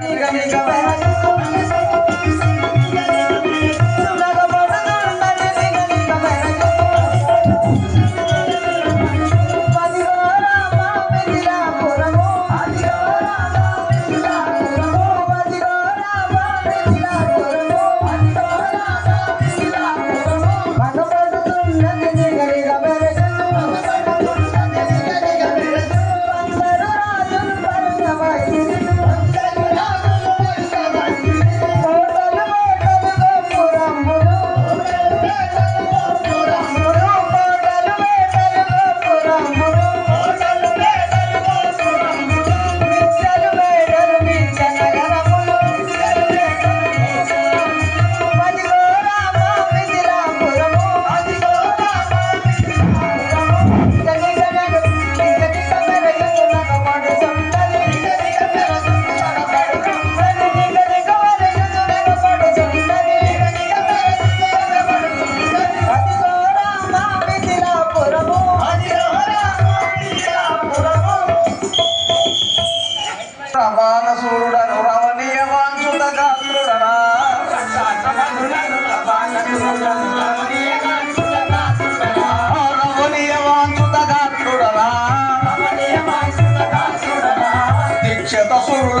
감사합니다. 감사합니다. వానసూరుడను రమణీయ వాంసుత గాత్రుడనా రమణీయ వాంసుత గాత్రుడనా దీక్షత సురుల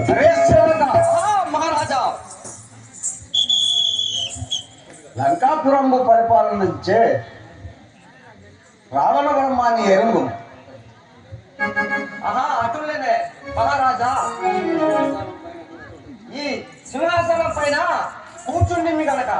రావణపురంబు పరిపాలనించే రావణ బ్రహ్మాన్ని ఎరుంగు ఆహా అటులనే మహారాజా. ఈ సింహాసనం పైన కూర్చుండి కనుక